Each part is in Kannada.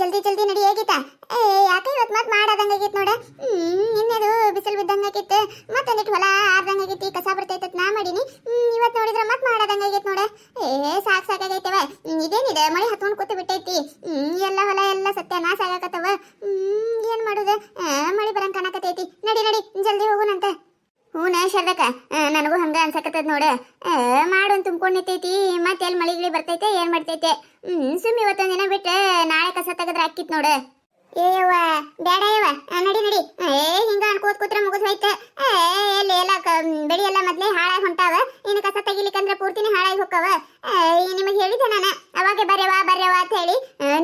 ಜಲ್ದಿ ಜಲ್ದಿ ನಡಿ ಹೇಗಿತ್ತ ಏ, ಯಾಕೆ ಇವತ್ತು ಮತ್ತೆ ಮಾಡದಂಗ ಆಗಿತ್ತು ನೋಡ? ನಿನ್ನೆದು ಬಿಸಿಲು ಬಿದ್ದಂಗ ಆಗಿತ್ತು. ಮತ್ತೊಂದಿಟ್ಟು ಹೊಲ ಆರ್ದಂಗ ಆಗಿತ್ತು ಕಸ ಬರ್ತೈತೆ ನಾ ಮಾಡೀನಿ. ಇವತ್ತು ನೋಡಿದ್ರೆ ಮತ್ತೆ ಮಾಡದಂಗ ಆಗಿತ್ತು ನೋಡ. ಏ ಸಾಕು ಸಾಕಾಗೈತವ ಇದೇನಿದೆ? ಮಳೆ ಹತ್ಕೊಂಡು ಕೂತು ಬಿಟ್ಟೈತಿ. ಎಲ್ಲ ಹೊಲ ಎಲ್ಲ ಸತ್ಯ ನಾಶ ಆಗಕತ್ತವ. ಏನ್ ಮಳೆ ಮಳಿ ಬರಂಗ್ ಕಾಣಕತೈತಿ ನಡಿ ನಡಿ, ಜಲ್ದಿ ಹೋಗುನಂತ. ನಾ ಶರ್ದಕ ನನಗೂ ಹಂಗ ಅನ್ಸಕತ್ತದ ನೋಡ. ಆ, ಮಾಡೋನ್ ತುಂಬ್ಕೊಂಡ್ ನಿಂತೈತಿ ಮತ್ತೆ ಎಲ್ಲಿ ಮಳಿ ಗಿಳಿ ಬರ್ತೈತೆ ಏನ್ ಮಾಡ್ತೈತೆ? ಹ್ಮ್ ಸುಮ್ ಇವತ್ತೊಂದ್ ದಿನ ಬಿಟ್ಟು ನಾಳೆ ಕಸ ತೆಗೆದ್ರೆ ಹಾಕಿತ್ ನೋಡು. ಏ ಯವ್ವ ಬೇಡ ಯವ್ವ ನಡಿ ನಡಿ. ಏ ಹಿಂಗ ಅನ್ಕೋತ್ ಕೂತ್ರ ಮುಗಿದ್ ಏ ಎಲ್ಲಿ ಎಲ್ಲ ಬೆಳಿ ಎಲ್ಲ ಮೊದ್ಲೇ ಹಾಳಾಗಿ ಹೊಂಟಾವ? ಇನ್ನು ಕಸ ತೆಗಿಲಿಕ್ಕಂದ್ರೆ ಪೂರ್ತಿನೇ ಹಾಳಾಗಿ ಹೋಕ್ಕವ? ನಿಮಗೆ ಹೇಳಿದೆ ನಾನು. ಅವಾಗೆ ಬರ್ಯವ ಬರ್ಯವ ಅಂತ ಹೇಳಿ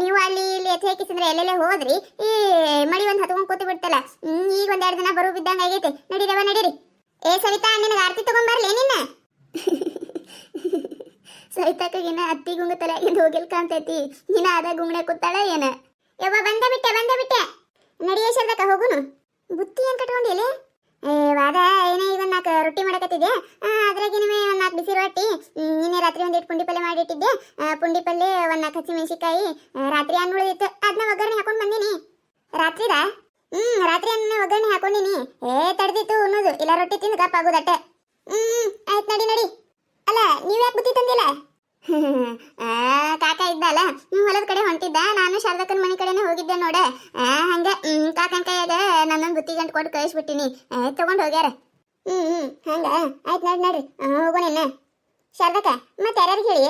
ನೀವು ಅಲ್ಲಿ ಇಲ್ಲಿ ಎತ್ತೇಕಿಸಿದ್ರೆ ಎಲ್ಲೆಲ್ಲೇ ಹೋದ್ರಿ? ಈ ಮಳಿ ಒಂದ್ ಹತ್ಕೊಂಡ್ ಕೂತು ಬಿಡ್ತಲ್ಲ. ಈಗ ಒಂದೆರಡು ದಿನ ಬರು ಬಿದ್ದಂಗ ಆಗೈತೆ. ನಡಿರವ ನಡೀರಿ. ಏ ಸವಿತಾ ನಿನಗೆ ಆರತಿ ತಗೊಂಬರ್ಲಿ ನಿನ್ನ? ಸವಿತಾಕಿನ ಅತ್ತಿ ಗುಂಗ ತಲೆಗೆ ಹೋಗಿಲ್ ಕಾಣ್ತೈತಿ. ನಿನ್ನ ಅದ ಗುಂಗಣೆ ಕೂತಾಳ ಏನ? ಯವ್ವ, ಬಂದ ಬಿಟ್ಟೆ ಬಂದ ಬಿಟ್ಟೆ. ನಡಿಯ ಶರ್ದಕ್ಕ, ಹೋಗುನು. ಬುತ್ತಿ ಏನ್ ಕಟ್ಕೊಂಡಿಲ್ಲ ಏ, ವಾದ, ಏನೇ ಒಂದ್ ನಾಲ್ಕು ರೊಟ್ಟಿ ಮಾಡಕತ್ತಿದ್ದೆ ಅದ್ರಾಗಿನವೇ ಒಂದ್ ನಾಲ್ಕು ಬಿಸಿ ರೊಟ್ಟಿ ನಿನ್ನೆ ರಾತ್ರಿ ಒಂದಿಟ್ಟು ಪುಂಡಿ ಪಲ್ಯ ಮಾಡಿಟ್ಟಿದ್ದೆ ಪುಂಡಿ ಪಲ್ಯ ಒಂದ್ ನಾಲ್ಕು ಹಸಿ ಮೆಣಸಿಕಾಯಿ ರಾತ್ರಿ ಅನ್ನ ಉಳಿದಿತ್ತು. ಅದನ್ನ ಒಗ್ಗರಣೆ ಹಾಕೊಂಡ್ ಬಂದಿನಿ. ರಾತ್ರಿದ? ಹ್ಮ್, ರಾತ್ರಿ ಅನ್ನ ಒಗ್ಗರಣೆ ಹಾಕೊಂಡಿನಿ. ಏ, ತಡ್ದಿತ್ತು ಅನ್ನೋದು. ಇಲ್ಲ, ರೊಟ್ಟಿ ತಿಂದು ಕಪ್ಪ ಆಗೋದಟ್ಟೆ ಹ್ಮ್, ಆಯ್ತು, ನಡಿ ನಡಿ ಅಲ್ಲ ನೀವ್ ಯಾಕೆ ಬುತ್ತಿ ತಂದಿಲ್ಲ ಆ, ಕಾಕ ಇದ್ದಲ್ಲ ನೀವು ಹೊಲದ ಕಡೆ ಹೊಂಟಿದ್ದ ನಾನು ಶಾರದಕ್ಕನ ಮನೆ ಕಡೆನೇ ಹೋಗಿದ್ದೆ ನೋಡ ಆ, ಹಂಗ ಹ್ಮ್, ಕಾಕನ್ ಕೈಯಾಗ ನನ್ನೊಂದು ಬುತ್ತಿ ಗಂಟು ಕೊಟ್ಟು ಕಳಿಸ್ಬಿಟ್ಟಿನಿ. ತಗೊಂಡ್ ಹೋಗ್ಯಾರ? ಹ್ಮ್ ಹ್ಮ್ ಹಂಗ? ಆಯ್ತು ನಡಿ ನಡ್ರಿ. ಹೋಗೋಣ ಶಾರದಕ್ಕ ಮತ್ತೆ ಯಾರ್ಯಾರಿಗೆ ಹೇಳಿ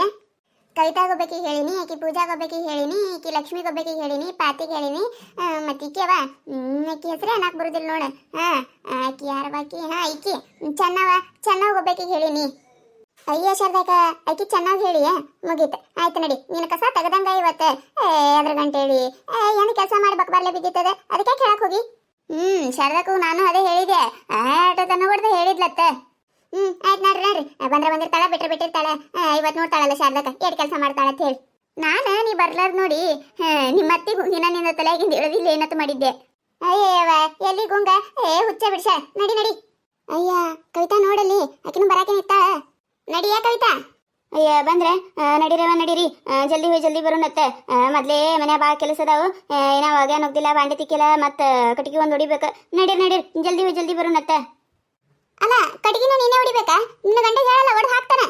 ಕವಿತಾ ಒಬ್ಬಾಕಿಗೆ ಹೇಳಿನಿ ಆಕಿ ಪೂಜಾ ಒಬ್ಬಾಕಿಗೆ ಹೇಳಿನಿ ಆಕಿ ಲಕ್ಷ್ಮಿ ಒಬ್ಬಾಕಿಗೆ ಹೇಳಿನಿ ಪಾತಿಗೆ ಹೇಳಿನಿ. ಮತ್ತ್ ಈಕಿ ಅವ? ಹ್ಮ್, ಆಕಿ ಹೆಸರೇ ಅನ್ನಕ್ ಬರುದಿಲ್ಲ ನೋಡ. ಹಾ ಆಕಿ ಯಾರ ಬಾಕಿ ಹಾ ಈಕಿ. ಚೆನ್ನವ ಒಬ್ಬಾಕಿಗೆ ಹೇಳಿನಿ. ಅಯ್ಯೋ ಶಾರದಕ್ಕ ಆಕಿ ಚೆನ್ನಾಗಿ ಹೇಳಿ ಮುಗೀತು. ಆಯ್ತು ನಡಿ ನೀನು ಕಸ ತೆಗದಂಗ ಇವತ್ತು. ಅದ್ರ ಗಂಟೆ ಹೇಳಿ ಏನು ಕೆಲಸ ಮಾಡಿ ಬರಲೇ ಬಿದ್ದಿತ್ತದೆ? ಅದಕ್ಕೆ ಕೇಳಕ್ ಹೋಗಿ. ಹ್ಮ್, ಶಾರದಕ್ಕೂ ನಾನು ಅದೇ ಹೇಳಿದೆ ಆಟೋ ತನ್ನ ಹೊಡೆದ ಹೇಳಿದ್ಲತ್ತೆ. ಹ್ಮ್, ಆಯ್ತು ನೋಡ್ರಿ ನೋಡ್ರಿ. ಬಂದ್ರೆ ಬಂದಿರ್ತಾಳ, ಬಿಟ್ರೆ ಬಿಟ್ಟಿರ್ತಾಳೆ. ಇವತ್ತು ನೋಡ್ತಾಳಲ್ಲ ಶಾರದಕ್ಕ ಏಟ್ ಕೆಲಸ ಮಾಡ್ತಾಳೆ ಅಂತ ಹೇಳಿ. ನಾನು, ನೀ ಬರ್ಲಾರ್ದು ನೋಡಿ ನಿಮ್ಮ ಅತ್ತಿಗೂ ನಿನ್ನ ನಿನ್ನ ತಲೆಗಿಂದ ಇಳಿದಿಲ್ಲ ಏನತ್ತು ಮಾಡಿದ್ದೆ. ಅಯ್ಯವ ಎಲ್ಲಿ ಗುಂಗ? ಏ, ಹುಚ್ಚ ಬಿಡ್ಸ. ನಡಿ ನಡಿ. ಅಯ್ಯ, ಕವಿತಾ ನೋಡಲ್ಲಿ. ಆಕಿನೂ ಬರಾಕೆ ನಿಂತಾಳ. ನಡಿಯ ಕವಿತಾ? ಅಯ್ಯ ಬಂದ್ರೆ ನಡೀರವ ನಡೀರಿ. ಜಲ್ದಿ ಹೋಗಿ ಜಲ್ದಿ ಬರೋಣತ್ತೆ ಮೊದ್ಲೇ ಮನೆ ಭಾಳ ಕೆಲಸ ಅದಾವು. ಏನೋ ಅವಾಗ ನುಗ್ದಿಲ್ಲ ಬಾಂಡೆ ತಿಕ್ಕಿಲ್ಲ ಮತ್ತ ಕಟ್ಟಿಗೆ ಒಂದು ಹೊಡಿಬೇಕು. ನಡೀರಿ ನಡೀರಿ ಜಲ್ದಿ ಹೋಗಿ ಜಲ್ದಿ ಬರೋಣತ್ತೆ ಅಲ್ಲ ಕಟ್ಟಿಗೆನ ನೀನೇ ಹೊಡಿಬೇಕಾ? ನಿನ್ನ ಗಂಡ ಹೇಳಲ್ಲ ಹೊಡೆದು ಹಾಕ್ತಾನೆ.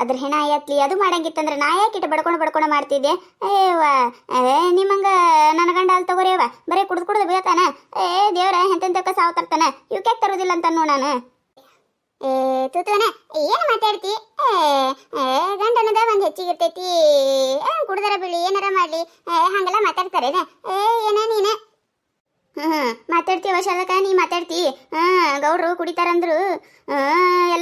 ಅದ್ರ ಹೆಣ ಎತ್ಲಿ ಅದು ಮಾಡಂಗಿತ್ತಂದ್ರೆ ನಾ ಯಾಕೆ ಇಟ್ಟು ಬಡ್ಕೊಂಡು ಬಡ್ಕೊಂಡು ಮಾಡ್ತಿದ್ದೆ? ಏವಾ ಏ ನಿಮ್ಮಂಗ ನನ್ನ ಗಂಡ ಅಲ್ಲಿ ತಗೋರಿಯವ ಬರೀ ಕುಡ್ದು ಕುಡ್ದು ಬೀಳ್ತಾನ. ಏ ದೇವ್ರ ಎಂತೆಂತಕ್ಕ ಸಾವು ತರ್ತಾನ. ಇವಕ್ಕೆ ತರೋದಿಲ್ಲ ಅಂತ ನಾನು. ತೂತುವನ ಏನು ಮಾತಾಡ್ತಿ? ಗಂಡನದ ಒಂದು ಹೆಚ್ಚಿಗಿರ್ತೈತಿ ಏ, ಕುಡ್ದರ ಬಿಳಿ ಏನಾರ ಮಾಡ್ಲಿ. ಹಂಗೆಲ್ಲ ಮಾತಾಡ್ತಾರೆ ಏನ ನೀನ? ಹ್ಮ್ ಮಾತಾಡ್ತೀವ ಶಾಲಕ ನೀ ಮಾತಾಡ್ತಿ. ಹಾ ಗೌಡ್ರು ಕುಡಿತಾರಂದ್ರು.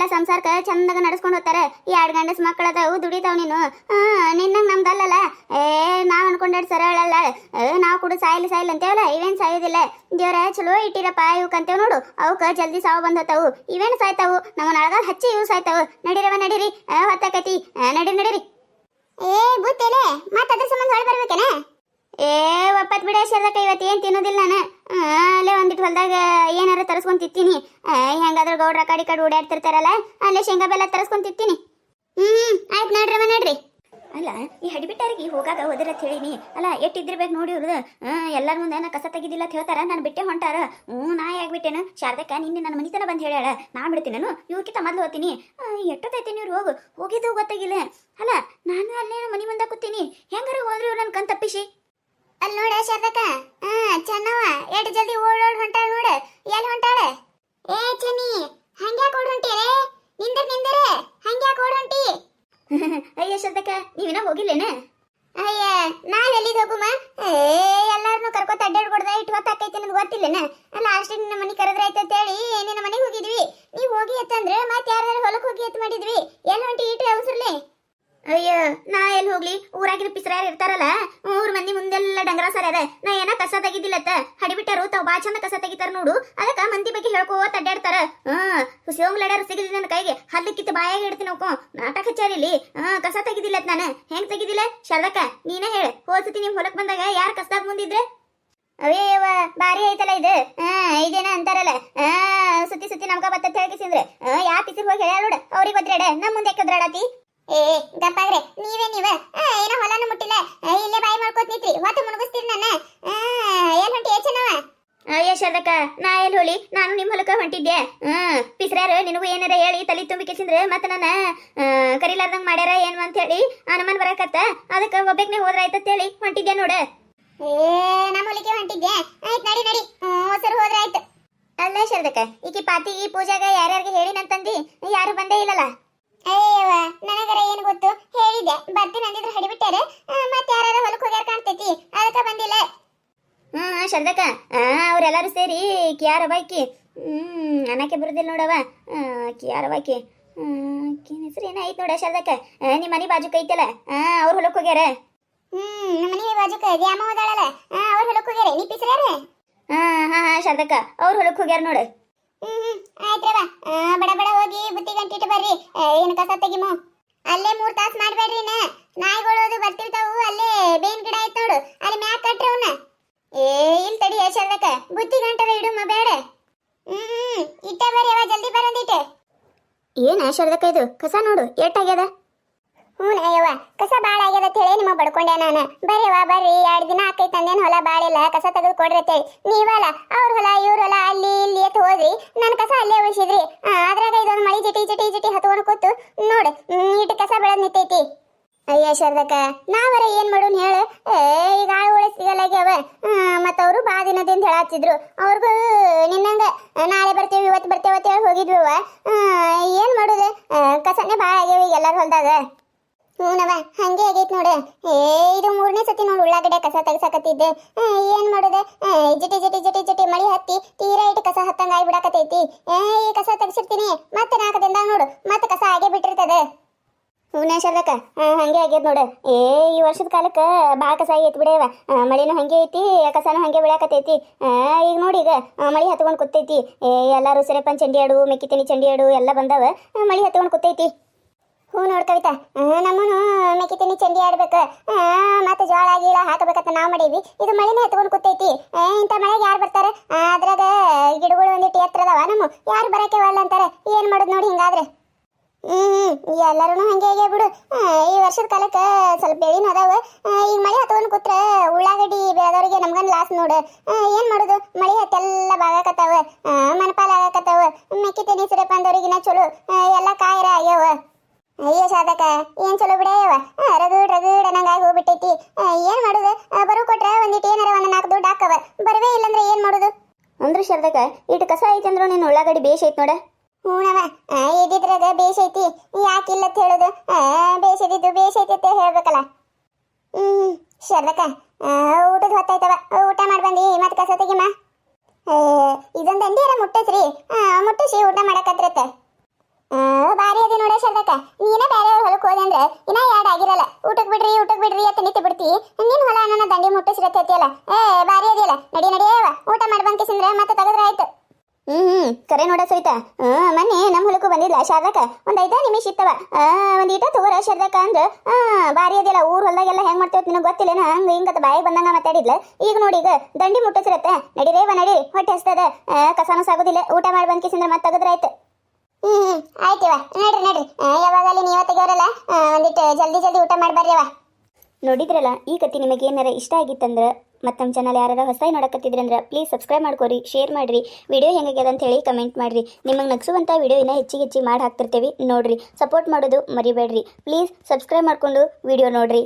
ಎಲ್ಲ ಸಂಸಾರಕ್ಕ ಚಂದಾಗ ನಡೆಸ್ಕೊಂಡು ಹೋಗ್ತಾರೆ. ಈ ಎರಡು ಗಂಡಸ್ ಮಕ್ಕಳದವು, ದುಡಿತಾವ್ ನೀನು. ಹಾ, ನಿನ್ನಂಗ್ ನಮ್ದಲ್ಲಲ್ಲ ಏ, ನಾವ್ ಅನ್ಕೊಂಡಾಡ್ ಸರಳಲ್ಲ ನಾವು ಕೂಡ ಸಾಯಿಲ್ ಸಾಯಿಲ್ ಅಂತೇವಲ್ಲ, ಇವೇನ್ ಸಾಯೋದಿಲ್ಲ. ದೇವ್ರ ಚಲೋ ಇಟ್ಟಿರಪ್ಪ ಇವಕ್ಕಂತೇವ್ ನೋಡು. ಅವಕ್ಕ ಜಲ್ದಿ ಸಾವು ಬಂದತಾವು. ಇವೇನ್ ಸಾಯ್ತಾವು? ನಮ್ಮ ನಳಗಾಲ್ ಹಚ್ಚಿ ಇವು ಸಾಯ್ತಾವು. ನಡೀರವ ನಡೀರಿ. ಹೊತ್ತಾಕತಿ ನಡೀರಿ ನಡೀರಿ. ಏ ಗೊತ್ತಿಲ್ಲ ಮತ್ತೆ ಅದ್ರ ಸಂಬಂಧ ಹೊಳೆ ಬರ್ಬೇಕೇನ? ಏ ಒಪ್ಪತ್ ಬಿಡ ಶರ್ದಕ್ಕ ಇವತ್ತು ಏನು ತಿನ್ನೋದಿಲ್ಲ ನಾನು. ಅಲ್ಲೇ ಒಂದಿಟ್ಟು ಹೊಲ್ದಾಗ ಏನಾರ ತರಿಸ್ಕೊಂಡ್ ತಿತ್ತೀನಿ ಆ, ಹೆಂಗಾದ್ರೂ ಗೌಡ್ರ ಕಾಡಿ ಕಡೆ ಓಡಾಡ್ತಿರ್ತಾರಲ್ಲ ಅಲ್ಲೇ ಶೇಂಗಾ ಬೆಲ್ಲ ತರಿಸ್ಕೊಂಡ್ ಹ್ಮ್ ಆಯ್ತು ಅಮ್ಮ ನೋಡ್ರಿ. ಅಲ್ಲ ಈ ಹಡಿಬಿಟ್ಟಾರಿಗೆ ಹೋಗಾಗ ಅಂತ ಹೇಳಿನಿ. ಅಲ್ಲ ಎಷ್ಟಿದ್ದಿರ್ಬೇಕು ನೋಡಿ ಇವ್ರದ್ದು ಎಲ್ಲರ ಮುಂದೆ ನಾ ಕಸ ತೆಗಿದಿಲ್ಲ ಅಂತ ಹೇಳ್ತಾರ ನಾನು ಬಿಟ್ಟೆ ಹೊಂಟಾರ. ಹ್ಞೂ ನಾ ಆಗ್ಬಿಟ್ಟೇನು. ಶಾರದಕ್ಕ ನಿನ್ನೆ ನನ್ನ ಮನಿತನ ಬಂದು ಹೇಳ್ಯಾಳ. ನಾ ಬಿಡ್ತೀನಿ ನಾನು. ಇವಕ್ಕಿಂತ ಮೊದ್ಲು ಹೋಗ್ತೀನಿ. ಎಷ್ಟೊತ್ತೈತಿ ಇವ್ರು ಹೋಗು? ಹೋಗಿದ್ದು ಗೊತ್ತಾಗಿಲ್ಲ. ಅಲ್ಲ ನಾನು ಅಲ್ಲೇ ಮನಿ ಮುಂದೆ ಕೂತೀನಿ. ಹೆಂಗಾರ ಹೋದ್ರಿ ಇವ್ರು ನನ್ನ ಕಣ್ ತಪ್ಪಿಸಿ? ಅಲ್ಲಿ ನೋಡ ಶಾರದಕ್ಕ ಹಾ ಚೆನ್ನವ ಎಡ್ ಜಲ್ದಿ ಓಡೋಡ್ ಹೊಂಟಾಳ ನೋಡ. ಎಲ್ಲಿ ಹೊಂಟಾಳ? ಏ ಚೆನ್ನಿ ಹಂಗ್ಯಾ ಓಡ್ ಹೊಂಟಿಯರೆ ನಿಂದರ್ ನಿಂದರೆ ಹಂಗ್ಯಾ ಓಡ್ ಹೊಂಟಿ? ಅಯ್ಯ ಶಾರದಕ್ಕ ನೀವಿನ ಹೋಗಿಲ್ಲೇನ? ಅಯ್ಯ ನಾವ್ ಎಲ್ಲಿದ್ ಹೋಗುಮ? ಏ ಎಲ್ಲಾರನು ಕರ್ಕೊತ ಅಡ್ಡಾಡ್ಕೊಡ್ದ ಇಟ್ಟು ಹೊತ್ತಾಕೈತಿ ಅನ್ನೋದು ಗೊತ್ತಿಲ್ಲನ? ಅಲ್ಲ ಅಷ್ಟೇ ನಿನ್ನ ಮನೆ ಕರೆದ್ರೆ ಆಯ್ತು ಅಂತ ಹೇಳಿ ನಿನ್ನ ಮನೆಗೆ ಹೋಗಿದ್ವಿ. ನೀವ್ ಹೋಗಿ ಎತ್ತಂದ್ರೆ ಮತ್ತೆ ಯಾರ್ಯಾರ ಹೊಲಕ್ ಹೋಗಿ ಎತ್ ಮಾಡಿದ್ವಿ. ಎಲ್ಲಿ ಹೊಂಟಿ ಇಟ್ಟು ಅಯ್ಯೋ ಅಯ್ಯ ನಾ ಎಲ್ಲಿ ಹೋಗ್ಲಿ? ಊರಾಗಿನ ಪಿಸ್ರಾರ್ ಇರ್ತಾರಲ್ಲ ಊರ್ ಡಂಗರ ಸರ್ ಅದ ನಾ ಏನ ಕಸ ತೆಗಿದಿಲ್ಲತ್ತ. ಹಡಿಬಿಟ್ಟರು, ತಾವ್ ಬಾ ಚಂದ ಕಸ ತೆಗಿತಾರ ನೋಡು. ಅದಕ್ಕ ಮಂದಿ ಬಗ್ಗೆ ಹೇಳ್ಕೋತ ಅಡ್ಡಾಡ್ತಾರ. ಹ್ಮ್ ಲಡರ್ ಸಿಗಲಿ ನನ್ನ ಕೈಗೆ. ಹಲ್ಲಕ್ಕಿತ್ತು ಬಾಯಾಗ ಇಡ್ತೀನಿ ನೋಕೋ ನಾಟಕ ಹಚ್ಚಾರಿಲಿ ಹಾ, ಕಸ ತೆಗಿದಿಲ್ಲತ್ ನಾನು. ಹೆಂಗ್ ತೆಗಿದಿಲ್ಲ? ಶರದಕ್ಕ, ನೀನೇ ಹೇಳ. ಹೋಲ್ಸತಿ ನಿಮ್ ಹೊಲಕ್ ಬಂದಾಗ ಯಾರ್ ಕಸದಾಗ ಮುಂದಿದ್ರೆ? ಅಯ್ಯವ್ವ ಬಾರಿ ಐತಲ್ಲ ಇದು. ಹಾ ಇದೇನ ಅಂತಾರಲ್ಲ. ಹಾ, ಸುತ್ತಿ ಸುತ್ತಿ ನಮ್ಗ ಬತ್ತ ಹೇಳ್ಕಿಸಿದ್ರೆ. ಯಾ ಪಿಸಿರ್ ಹೋಗಿ ಹೇಳ್ಯಾಳ ನೋಡ. ಅವ್ರಿಗೆ ಬದ್ರಾಡ ನಮ್ ಮುಂದೆ ಕದ್ರಾಡತಿ ಏ ಗಪ್ಪಾದ್ರೆ ನೀವೇ ನೀವ? ಏನೋ ಹೊಲನ ಮುಟ್ಟಿಲ್ಲ. ಇಲ್ಲೇ ಬಾಯಿ ಮಾಡ್ಕೋತ ನಿಂತ್ರಿ. ಹೊತ್ತು ಮುಣಗಿಸ್ತೀರಿ ನನ್ನ. ಏನ್ ಹೊಂಟಿ ಏಚನವ ಯಶೋದಕ್ಕ ನಾ ಎಲ್ ಹೋಳಿ ನಾನು ನಿಮ್ಮ ಹೊಲಕ್ಕೆ ಹೊಂಟಿದ್ದೆ. ಹ್ಮ್ ಪಿಸ್ರಾರು ನಿನಗೂ ಏನಾರ ಹೇಳಿ ತಲಿ ತುಂಬಿ ಕಿಸಿಂದ್ರೆ ಮತ್ತೆ ನನ್ನ ಕರಿಲಾರ್ದಂಗ್ ಮಾಡ್ಯಾರ ಏನು ಅಂತ ಹೇಳಿ ಅನುಮಾನ ಬರಕತ್ತ. ಅದಕ್ಕೆ ಒಬ್ಬಕ್ಕೆ ಹೋದ್ರಾಯ್ತು ಹೇಳಿ ಹೊಂಟಿದ್ದೆ ನೋಡು. ಏ ನಮ್ಮ ಹೊಲಿಗೆ ಹೊಂಟಿದ್ದೆ. ಆಯ್ತು ನಡಿ ನಡಿ. ಅಲ್ಲ ಶರದಕ್ಕ ಈಕಿ ಪಾತಿ ಈ ಪೂಜಾಗ ಯಾರ್ಯಾರಿಗೆ ಹೇಳಿನಂತಂದಿ ಯಾರು ಬಂದೇ ಇಲ್ಲಲ್ಲ. ಅಯ್ಯವ್ವ ನನಗರ ಏನು ಗೊತ್ತು? ಹೇಳಿದೆ ಬರ್ತೀನಿ ಅಂದಿದ್ರು ಹಡಿಬಿಟ್ಟಾರೆ. ಮತ್ತೆ ಯಾರು ಹೊಲಕ್ಕೆ ಹೋಗ್ಯಾರ ಕಾಣ್ತೈತಿ. ಅದಕ್ಕೆ ಬಂದಿಲ್ಲ. ಹ್ಮ್ ಶರದಕ್ಕ ಅವ್ರೆಲ್ಲರೂ ಸೇರಿ ಕಿಯಾರ ಬಾಕಿ ಹ್ಮ್ ಅನ್ನಕ್ಕೆ ಬರುದಿಲ್ಲ ನೋಡವ ಕಿಯಾರ ಬಾಕಿ ಹ್ಮ್ ಹೆಸರು ಏನಾಯ್ತು ನೋಡ ಶಾರದಕ್ಕ? ನಿಮ್ಮ ಮನಿ ಬಾಜುಕ್ ಐತಲ್ಲ? ಅವ್ರ ಹೊಲಕ್ಕೆ ಹೋಗ್ಯಾರ? ಹ್ಮ್ ನಮ್ಮ ಮನೆ ಬಾಜುಕ ದ್ಯಾಮ ಹೋದಾಳಲ್ಲ ಅವ್ರ ಹೊಲಕ್ಕೆ ಹೋಗ್ಯಾರ. ನೀ ಪಿಸರ್ಯಾರ ಹಾ ಹಾ ಹಾ ಶಾರದಕ್ಕ. ಅವ್ರ ಹೊಲಕ್ಕೆ ಹೋಗ್ಯಾರ ನೋಡು. ಹ್ಮ್ ಆಯ್ತ್ರವ ಬಡ ಬಡ ಹೋಗಿ ಬುತ್ತಿ ಗಂಟಿಟ್ಟು ಬರ್ರಿ. ಏನು ಕಸ ತೆಗಿಮು? ಅಲ್ಲೇ ಮೂರ್ ತಾಸು ಮಾಡ್ಬೇಡ್ರಿ ನಾಯಿಗಳು ಬರ್ತಿರ್ತಾವು ಅಲ್ಲೇ ಬೇವಿನ ಗಿಡ ಐತ್ ನೋಡು. ಅಲ್ಲಿ ಮ್ಯಾಕ್ ಕಟ್ರಿ ಅವನ್ನ ಏ ಇಲ್ಲಿ ತಡಿ ಯಶಲ್ಲಕ ಬುತ್ತಿ ಗಂಟರ ಇಡುಮ ಬೇಡ. ಹ್ಮ್ ಇಟ್ಟ ಬರ್ರಿ, ಅವ ಜಲ್ದಿ ಬರಂದಿಟ್ಟೆ ಏನ್ ಶಾರದಕ್ಕ ಇದು? ಕಸ ನೋಡು ಎಷ್ಟಾಗ್ಯದ ಹ್ಞೂ ಅಯ್ಯವ್ವ, ಕಸ ಭಾಳ ಆಗ್ಯದ ಹೇಳಿ ನಿಮ್ಮ ಬಡ್ಕೊಂಡೆ ನಾನು. ವಾ ಬರ್ರಿ, ಎರಡು ದಿನ ಆಕೈತೆ ಅಂದೇನು ಹೊಲ ಬಾಳಿಲ್ಲ, ಕಸ ತೆಗೆದು ಕೊಡ್ರಿ ಅಂತೇಳಿ. ನೀವಲ್ಲ, ಅವ್ರ ಹೊಲ, ಇವ್ರ ಹೊಲ, ಅಲ್ಲಿ ಇಲ್ಲಿ ಅಂತ ಹೋದ್ರಿ ನನ್ನ ಕಸ ಅಲ್ಲೇ ಉಳಿಸಿದ್ರಿ ಅದ್ರಾಗ ಇದೊಂದು ಮಳಿ ಜಿಟಿ ಜಿಟಿ ಜಿಟಿ ಹತ್ಕೊಂಡು ಕೂತು ನೋಡ್, ನೀಟ್ ಕಸ ಬೆಳೆದ್ ನಿಂತೈತಿ. ಅಯ್ಯ ಶಾರದಕ್ಕ ನಾವರ ಏನ್ ಮಾಡೋನ್ ಹೇಳ? ಈಗ ಆಳು ಉಳಿಸ್ತಿಗಲ್ಲಾಗ್ಯಾವ ಮತ್ತ ಅವರು ಬಾ ದಿನದಿಂದ ಹೇಳತ್ತಿದ್ರು ಅವ್ರಿಗೂ ನಿನ್ನಂಗ ನಾಳೆ ಬರ್ತೀವಿ, ಇವತ್ತು ಬರ್ತೇವೆ ಅಂತ ಹೇಳಿ ಹೋಗಿದ್ವಿ ಏನ್ ಮಾಡೋದು? ಕಸನೇ ಭಾಳ ಆಗ್ಯಾವ ಈಗ ಎಲ್ಲಾರ ಹೊಲ್ದಾಗ. ಹ್ಞೂನವ ಹಂಗೆ ಆಗೈತೆ ನೋಡು. ಏ ಇದು ಮೂರನೇ ಸತಿ ನೋಡು ಉಳ್ಳಾಗಡ್ಡೆ ಕಸ ತೆಗ್ಸಾಕತ್ತಿದ್ದೆ. ಏನ್ ಜಿಟಿ ಜಿಟಿ ಜಟಿ ಜಟಿ ಜಟಿ ಮಳಿ ಹತ್ತಿ ತೀರಾ ಇಟ್ಟು ಕಸ ಹತ್ತಂಗ ಆಗ್ಬಿಡಾಕತೈತಿ ಏ ಈ ಕಸ ತೆಗ್ಸಿರ್ತೀನಿ. ಮತ್ತೆ ನಾಲ್ಕು ದಿನದಾಗ ನೋಡು. ಮತ್ತೆ ಕಸ ಆಗೇ ಬಿಟ್ಟಿರ್ತದೆ. ಹೂನೇ ಶಾರದಕ್ಕ ಹಂಗೆ ಆಗ್ಯದ ನೋಡು. ಏ ಈ ವರ್ಷದ ಕಾಲಕ್ಕೆ ಭಾಳ ಕಸ ಆಗೈತಿ ಬಿಡೇವ. ಮಳಿನೂ ಹಂಗೆ ಐತಿ ಕಸನೂ ಹಂಗೆ ಬಿಳಾಕತೈತಿ ಆ, ಈಗ ನೋಡಿ ಈಗ ಮಳಿ ಹತ್ಕೊಂಡು ಕೂತೈತಿ. ಏ ಎಲ್ಲರೂ ಸೆರೆಪನ್ ಚಂಡಿ ಆಡು ಮೆಕ್ಕಿತಿನಿ ಚಂಡಿ ಆಡು ಎಲ್ಲ ಬಂದಾವ. ಮಳಿ ಹತ್ಕೊಂಡು ಕೂತೈತಿ. ಹ್ಞೂ ನೋಡ್ ಕವಿತಾ. ನಮ್ಮನು ಮೆಕ್ಕಿತೀನಿ ಚಂಡಿ ಆಡ್ಬೇಕು. ಮತ್ತೆ ಜೋಳ ಗೀಳ ಹಾಕಬೇಕಂತ ನಾವು ಮಾಡೀವಿ ಇದು ಮಳಿನೇ ಎತ್ಕೊಂಡು ಕೂತೈತಿ. ಇಂಥ ಮಳೆಗೆ ಯಾರು ಬರ್ತಾರೆ? ಅದ್ರಾಗ ಗಿಡಗಳು ಒಂದಿಟ್ಟು ಎತ್ತರ ಅದಾವ ನಮ್ಮ. ಯಾರು ಬರಕ್ಕೆ ಒಲ್ಲ ಅಂತಾರೆ. ಏನು ಮಾಡೋದು ನೋಡಿ ಹಿಂಗಾದ್ರೆ. ಹ್ಮ್ ಎಲ್ಲರೂ ಹಂಗೆ ಹೇಗೆ ಬಿಡು. ಈ ವರ್ಷದ ಕಾಲಕ್ಕೆ ಸ್ವಲ್ಪ ಬೆಳಿನ ಅದಾವ. ಈಗ ಮಳೆ ಹತ್ಕೊಂಡು ಕೂತ್ರೆ ಉಳ್ಳಾಗಡ್ಡಿ ಬೆಳೆದವ್ರಿಗೆ ನಮ್ಗನ್ ಲಾಸ್ ನೋಡು. ಏನು ಮಾಡೋದು? ಮಳೆ ಹತ್ತೆಲ್ಲ ಬಾಗಾಕತ್ತಾವ. ಆ, ಮನಪಾಲ ಆಗಾಕತ್ತಾವ ಮೆಕ್ಕಿತೇನಿ ಸಿರಪ್ಪ ಅಂದವ್ರಿಗಿನ ಚಲೋ ಆ, ಎಲ್ಲ ಕಾಯಿರ ಆಗ್ಯಾವ ಅಯ್ಯೋ ಸಾಧಕ ಏನ್ ಚಲೋ ಬಿಡಯ್ಯವ ರಗಡ್ ರಗಡ್ ಅನ್ನಂಗಾಗಿ ಹೋಗ್ಬಿಟ್ಟೈತಿ ಆ, ಏನ್ ಮಾಡುದು ಆ, ಬರೋ ಕೊಟ್ರೆ ಒಂದಿಟ್ಟು ಏನಾರ ಒಂದ್ ನಾಲ್ಕು ದುಡ್ಡು ಹಾಕವ ಬರವೇ ಇಲ್ಲಂದ್ರೆ ಏನ್ ಮಾಡುದು ಅಂದ್ರೆ ಶಾರದಕ್ಕ ಇಟ್ಟು ಕಸ ಐತಿ ಅಂದ್ರು ನೀನು ಉಳ್ಳಾಗಡ್ಡಿ ಬೇಷ್ ಐತಿ ನೋಡ ಹೂನವ ಇದ್ದಿದ್ರಾಗ ಬೇಷ್ ಐತಿ ಯಾಕಿಲ್ಲ ಅಂತ ಹೇಳುದು? ಆ, ಬೇಷ್ ಐತಿ ಅಂತ ಹೇಳ್ಬೇಕಲ್ಲ. ಹ್ಮ್ ಶರ್ದಕ್ಕ ಊಟದ ಹೊತ್ತಾಯ್ತವ ಊಟ ಮಾಡಿ ಬಂದಿ ಮತ್ತೆ ಕಸ ತೆಗಿಮ? ಇದೊಂದು ಅಂದಿರ ಮುಟ್ಟಸ್ರಿ ಮುಟ್ಟಿಸಿ ಊಟ ಮಾಡಕತ್ರತ್ತೆ. ಬಾರಿ ಅದಿ ನೋಡ ಶರ್ದಕ್ಕ ನೀನೇ ಬೇರೆಯವ್ರ ಹೊಲಕ್ಕೆ ಹೋದೆ ಅಂದ್ರೆ ಇನ್ನ ಎರಡು ಆಗಿರಲ್ಲ. ಊಟಕ್ಕೆ ಬಿಡ್ರಿ ಊಟಕ್ಕೆ ಬಿಡ್ರಿ ಅಂತ ನಿಂತು ಬಿಡ್ತಿ. ನಿನ್ ಹೊಲ ನನ್ನ ದಂಡಿ ಮುಟ್ಟಿಸಿರತ್ತೈತಿಯಲ್ಲ ಏ ಬಾರಿ ಅದಿಯಲ್ಲ ನಡಿ ನಡಿಯವ ಊಟ ಮಾಡಿ ಬಂದ್ಕಿಸಿಂದ್ರೆ ಮತ್ತೆ ತೆಗೆದ್ರೆ ಆಯ್ತು. ಹ್ಮ್ ಹ್ಮ್. ಕರೆ ನೋಡ ಸವಿತಾ. ಹ್ಮ್, ಮೊನ್ನೆ ನಮ್ಮ ಹೊಲಕ್ಕೂ ಬಂದಿಲ್ಲ ಶಾರದಕ್ಕ. ಒಂದ್ ಐದ ನಿಮಿಷ ಇತ್ತವ. ಒಂದ್ ಈಟ ತಗೋರ ಶಾರದಕ್ಕ ಅಂದ್ರ ಆ, ಬಾರಿ ಅದಿಲ್ಲ ಊರ್ ಹೊಲ್ದಾಗೆಲ್ಲ ಹೆಂಗ್ ಮಾಡ್ತೇವ ನಿನಗೆ ಗೊತ್ತಿಲ್ಲ ಹಂಗ ಹಿಂಗ ಬಾಯಿಗೆ ಬಂದಂಗ ಮಾತಾಡಿದ್ಲ. ಈಗ ನೋಡಿ, ಈಗ ದಂಡಿ ಮುಟ್ಟಿಸಿರತ್ತೆ. ನಡಿರೇವ ನಡಿ. ಹೊಟ್ಟೆ ಹಸ್ತದ ಕಸಾನು ಸಾಗುದಿಲ್ಲ. ಊಟ ಮಾಡಿ ಬಂದ್ಕಿಸಿಂದ್ರ ಮತ್ತೆ ತೆಗೆದ್ರಾಯ್ತು ಹ್ಮ್ ಹ್ಮ್. ಆಯ್ತಿವ ನಡ್ರಿ ನಡ್ರಿ. ಯಾವಾಗಲ್ಲಿ ನೀವ ತೆಗೋರಲ್ಲ ಒಂದಿಟ್ಟು ಜಲ್ದಿ ಜಲ್ದಿ ಊಟ ಮಾಡಿ ಬರ್ರಿವ ನೋಡಿದ್ರಲ್ಲ, ಈ ಕತೆ ನಿಮಗೆ ಏನಾರ ಇಷ್ಟ ಆಗಿತ್ತಂದ್ರೆ ಮತ್ತು ನಮ್ಮ ಚಾನಲ್ ಯಾರು ಹೊಸದಾಗಿ ನೋಡಕತ್ತಿದ್ರಂದ್ರೆ ಪ್ಲೀಸ್ ಸಬ್ಸ್ಕ್ರೈಬ್ ಮಾಡ್ಕೊರಿ ಶೇರ್ ಮಾಡಿರಿ. ವಿಡಿಯೋ ಹೆಂಗಾಗ್ಯದ ಅಂತ ಹೇಳಿ ಕಮೆಂಟ್ ಮಾಡಿರಿ. ನಿಮಗೆ ನಗಿಸುವಂಥ ವಿಡಿಯೋ ಇನ್ನೂ ಹೆಚ್ಚಿಗೆ ಹೆಚ್ಚಿಗೆ ಮಾಡಿ ಹಾಕ್ತಿರ್ತೀವಿ. ನೋಡ್ರಿ ಸಪೋರ್ಟ್ ಮಾಡೋದು ಮರಿಬೇಡ್ರಿ. ಪ್ಲೀಸ್ ಸಬ್ಸ್ಕ್ರೈಬ್ ಮಾಡಿಕೊಂಡು ವಿಡಿಯೋ ನೋಡ್ರಿ.